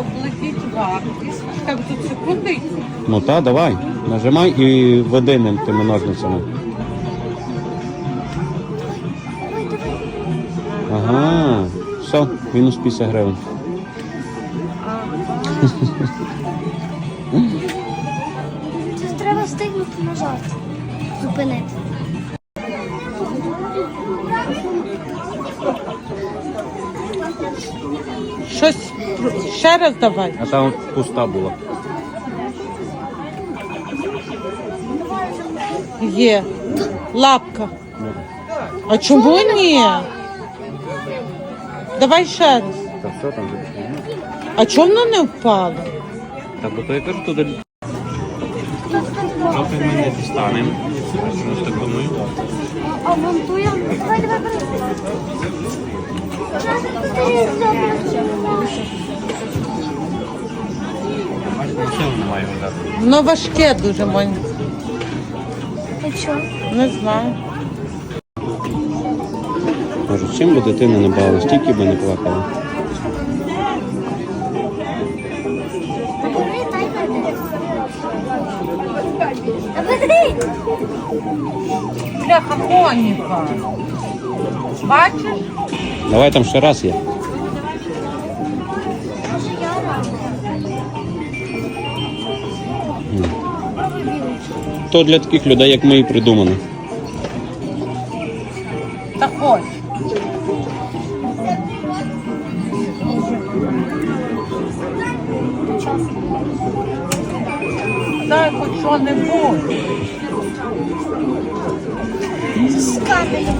оплатіть вартість. Так, тут секунди. Ну та, давай. Нажимай і веди ним тими ножницями. Ага. Все, мінус 50 гривень. Це треба встигнути назад. Зупинити. Щось ще раз давай. А там пуста була. Є. Лапка. А чому ні? Давай ще раз. Та все там. А чому воно не впало? Так, бо то я кажу, туди. Трохи ми не дістанемо. Ось так думаю. А монтуємо. Давай, давай, вода. Воно важке дуже що? Не знаю. Може, чим би дитина не бавилась, тільки би не плакала. Бляха, Моніка. Бачиш? Давай там ще раз є. То для таких людей, як ми, і придумано. Та хоч. Дай хоч що-небудь. З камерою,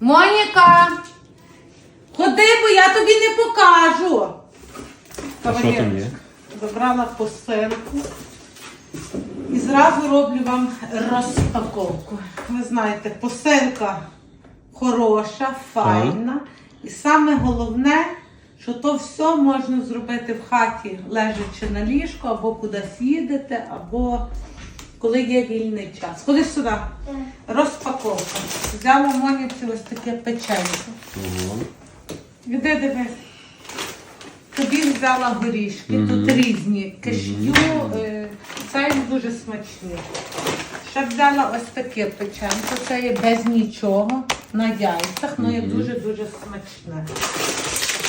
Моніка! Ходи, бо я тобі не покажу. А що там є? Забрала посилку. І зразу роблю вам розпаковку. Ви знаєте, посилка хороша, файна. І саме головне, що то все можна зробити в хаті, лежачи на ліжку, або кудись їдете, або коли є вільний час. Ходи сюди. Розпаковка. Взяла Моніці ось таке печенько. Іди дивись. Тобі взяла горішки, тут різні кишню, е, це дуже смачні. Ще взяла ось таке печенько, це є без нічого, на яйцях, але є дуже-дуже смачне.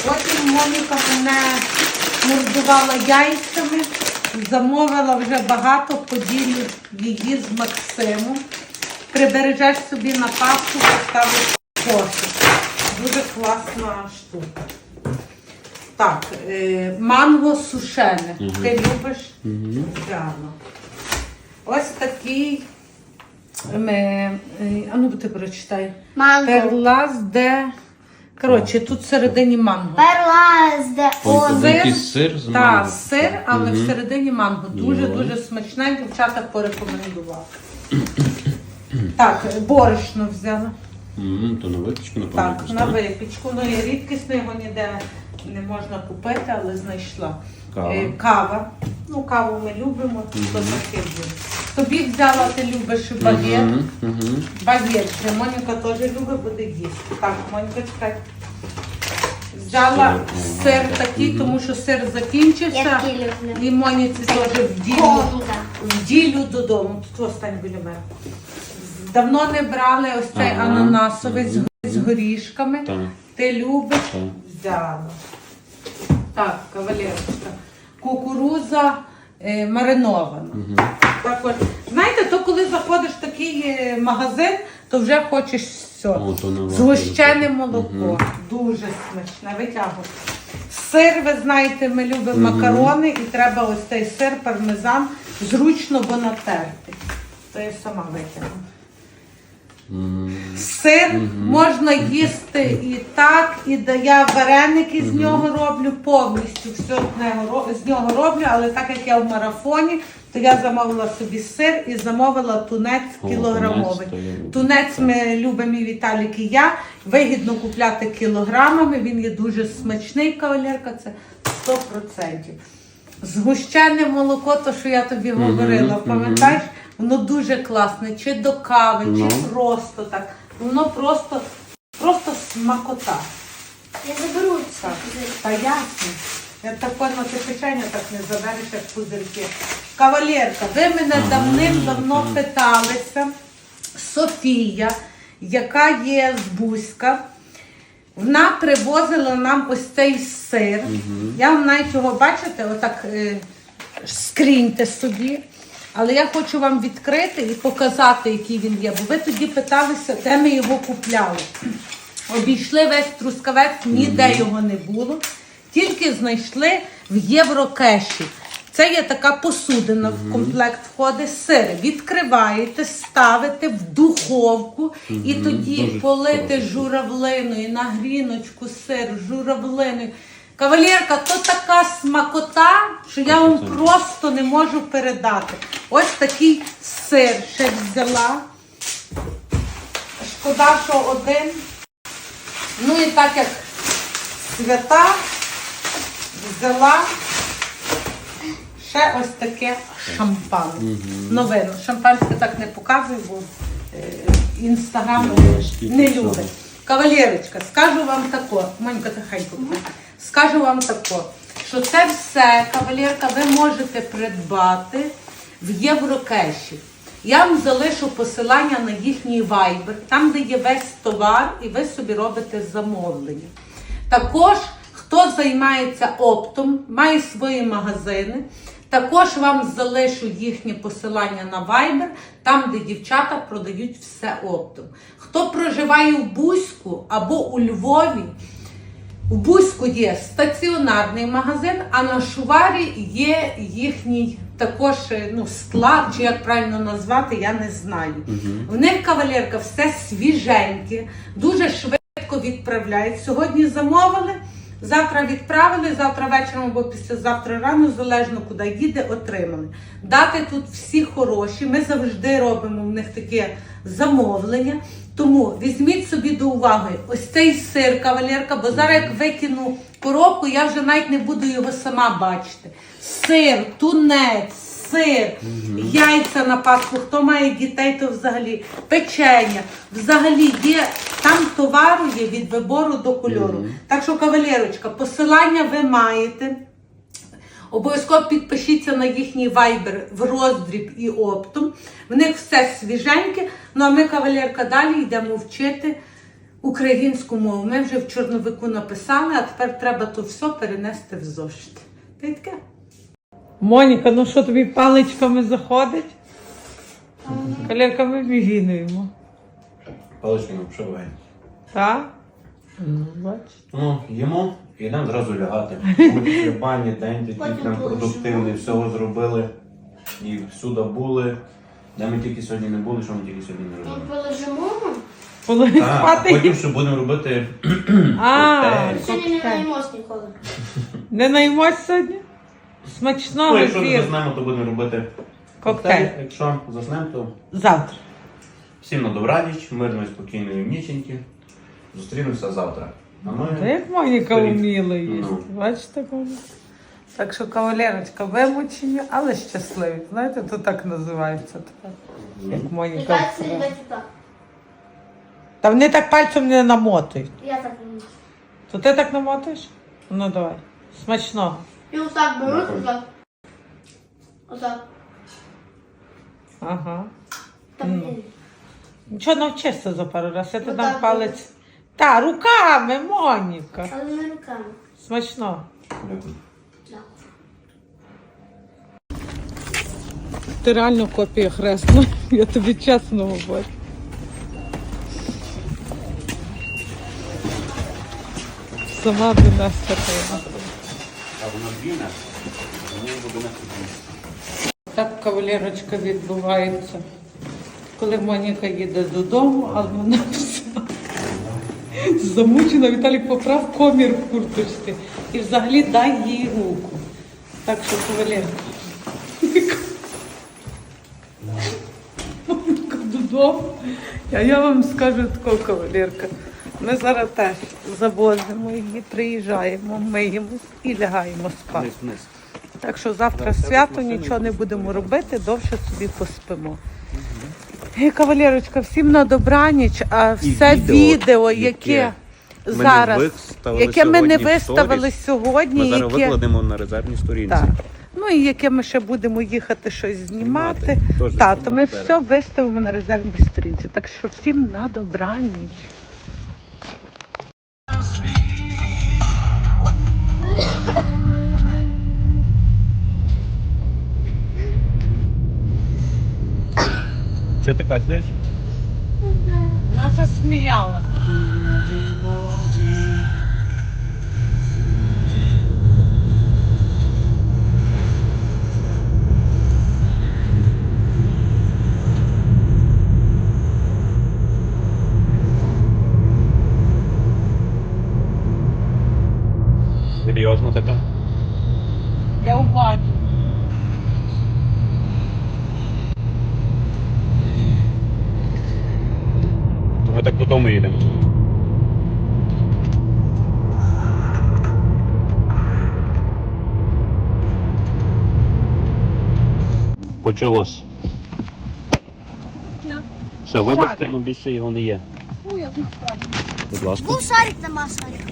Потім Моніка мене мордувала яйцями, замовила вже багато, поділю її з Максимом. Прибережеш собі на паску, поставиш в кошик. Дуже класна штука. Так, е, манго сушене. Ти любиш? Взяла. Ось такий. Ми, е, а ну ти прочитай. Манго. Перлас де. Коротше, тут всередині манго. Перлас, де Ой, он. якийсь сир з Так, манго. сир, але всередині манго. Дуже Ну. дуже смачне. Дівчата порекомендували. так, борошно взяла. М, То на випічку, напевно. Так, якусь, на випічку. Ну і рідкісно його ніде не можна купити, але знайшла. Кава. Е, кава. Ну, каву ми любимо, то таке буде. Тобі взяла, ти любиш багет. Мгм. Багет. ще Моніка теж любить, буде їсти. Так, Моніка, чекай. Взяла Сир, такий, тому що сир закінчився. Я люблю. І Моніці теж в ділю, в ділю додому. Тут остань біля мене. Давно не брали ось цей Ага. ананасовий з, з горішками. Так. Ти любиш? Так. Взяла. Так, кавалерочка. Кукуруза е, маринована. Так от, знаєте, то коли заходиш в такий е, магазин, то вже хочеш все. О, то на Згущене молоко. Дуже смачне. Витягуй. Сир, ви знаєте, ми любимо макарони і треба ось цей сир, пармезан, зручно, бо натерти. То я сама витягну. Сир можна їсти і так, і да- я вареники з нього роблю, повністю все з нього, ро- з нього роблю, але так як я в марафоні, то я замовила собі сир і замовила тунець О, кілограмовий. тунець, то я- Тунець ми любимо і Віталік і я. Вигідно купляти кілограмами, він є дуже смачний кавалерка, це 100%. Згущене молоко, то що я тобі говорила, пам'ятаєш? Воно дуже класне, чи до кави, чи Ну. просто так. Воно просто, просто смакота. Я заберу. Та ясно. Я так поняла, ти печення так не забереш, як пузирки. Кавалерка, ви мене давним-давно питалися. Софія, яка є з Бузька, вона привозила нам ось цей сир. Я вам навіть його бачите, отак е, скріньте собі. Але я хочу вам відкрити і показати, який він є. Бо ви тоді питалися, де ми його купляли. Обійшли весь трускавець, ніде його не було. Тільки знайшли в Єврокеші. Це є така посудина, в комплект входить сир. Відкриваєте, ставите в духовку і тоді полити журавлиною на гріночку сир, журавлиною. Кавалерка, то така смакота, що я вам просто не можу передати. Ось такий сир ще взяла. Шкода, що один. Ну і так як свята взяла ще ось таке шампан. Новину. Шампанське так не показую, бо е, інстаграм не всього. любить. Кавалерочка, скажу вам тако, Монька, тихенько. Скажу вам тако, що це все, кавалерка, ви можете придбати в Єврокеші. Я вам залишу посилання на їхній вайбер, там, де є весь товар, і ви собі робите замовлення. Також, хто займається оптом, має свої магазини. Також вам залишу їхнє посилання на Viber, там, де дівчата продають все оптом. Хто проживає в Бузьку або у Львові, в Буську є стаціонарний магазин, а на Шуварі є їхній також е, ну, склад, чи як правильно назвати, я не знаю. В них кавалерка все свіженьке, дуже швидко відправляють. Сьогодні замовили, завтра відправили, завтра вечором або післязавтра рано, залежно куди їде, отримали. Дати тут всі хороші. Ми завжди робимо в них таке замовлення. Тому візьміть собі до уваги ось цей сир, кавалерка, бо зараз як викину коробку, я вже навіть не буду його сама бачити. Сир, тунець, сир, яйця на пасху. Хто має дітей, то взагалі печення. Взагалі є там товару є від вибору до кольору. Так що, кавалерочка, посилання ви маєте. Обов'язково підпишіться на їхній вайбер в роздріб і оптом. В них все свіженьке. Ну а ми, кавалерка, далі йдемо вчити українську мову. Ми вже в чорновику написали, а тепер треба то все перенести в зошит. Та й таке. Моніка, ну що тобі паличками заходить? Кавалерка, ми вігінуємо. Паличками пшиває. Так? Ну, бач. Ну, їмо і йдемо зразу лягати. Ми після бані, день такий прям продуктивний, всього зробили. І всюди були. Де ми тільки сьогодні не були, що ми тільки сьогодні не робили. Полежимо. Коли Так, а спати. потім ще будемо робити А, коктейль. Сьогодні не наїмось ніколи. не наїмось сьогодні? Ну, якщо не ефір. заснемо, то будемо робити Коктейль. Якщо заснемо, то Завтра. всім на добраніч, мирної, спокійної ніченьки. Зустрінемося завтра. А ми Та як Моніка Привіт. вміла їсти. Ну. Бачите, кому? Так що кавалерочка вимучені, але щасливі. Знаєте, то так називається тепер. Як Моніка. Нехай це вправила. так. Та вони так пальцем не намотують. Я так не можу. То ти так намотуєш? Ну давай. Смачного. І отак беру, Дякую. отак. Отак. Ага. Так, Ну. ні. Нічого навчишся за пару разів. Я ти Ну, дам так палець. Та, руками, Моніка. Але не руками. Смачного. Дякую. Так. Ти реально копія хресна. Я тобі чесно говорю. Сама би нас така. А вона дві вони буде на Так кавалерочка відбувається. коли Моніка їде додому, але вона все замучена, Віталік поправ комір в курточці і взагалі дай їй руку. Так що кавалерка. Моніка додому. А я вам скажу таку кавалерка. Ми зараз теж завозимо її, приїжджаємо, миємось і лягаємо спати. Так що завтра свято, нічого не будемо робити, довше собі поспимо. І, кавалерочка, всім на добраніч, а І все відео, відео, яке ми зараз, яке ми не виставили сторіс, сьогодні, Ми зараз яке, викладемо на резервній сторінці. так. ну і яке ми ще будемо їхати щось знімати. Так, то ми все виставимо на резервній сторінці. Так що всім на добраніч. Це ти катаєш? Вона засміяла. Серйозно така? Я уважу. Ми так додому їдемо. Почалось. Все, вибачте, ну більше його не є. Будь ласка. Був шарик, нема шарика.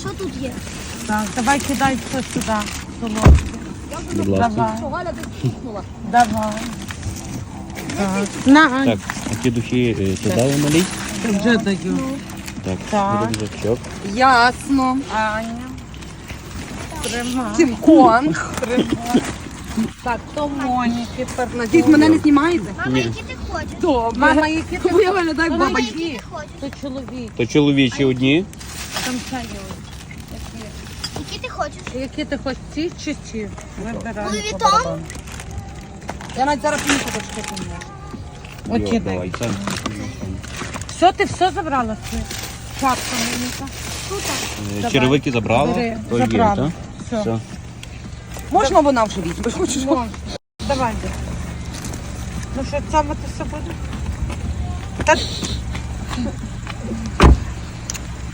Що тут є? Так, давай кидай все сюди. солодке. Будь ласка. Давай, Що Галя десь кухнула? давай. Так. На, Так, а ті духи е, сюди малі? вже даю. Так, Так. рюкзачок. Ясно. Аня. Тримай. Тримай. Так, то Моніки. Надіюсь, мене не знімаєте? Мама, які ти хочеш? Добре. Мама, які ти я виглядаю як Вона які? Ти хочеш? То чоловік. То чоловічі одні. Там це є. Ти хочеш? Які ти хочеш ці чи ці? Вибирай. Луї по Вітон? барабану. Я навіть зараз мені фоточки помню. Оті дай. це. Все, ти все забрала? Це? Шапка. Е, Черевики забрала? Бери, То є, забрала. так? Все. Все. Можна вона вже візьме? Хочеш? Можна. Давай, де. Ну що, саме ти все буде? Та...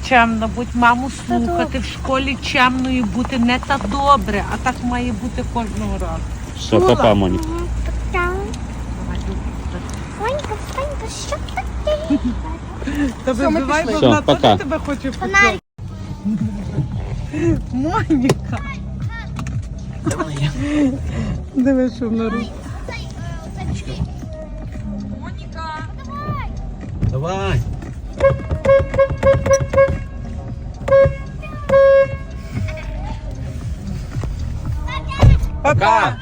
Чемно будь маму слухати в школі чемною бути не та добре, а так має бути кожного разу. Все, папа, Моніка. Сонька, Сонька, що таке? Та Все, вибивай, бо пішли. вона пока. теж тебе хоче почути. Моніка. Диви, що вона робить. Давай. Пока.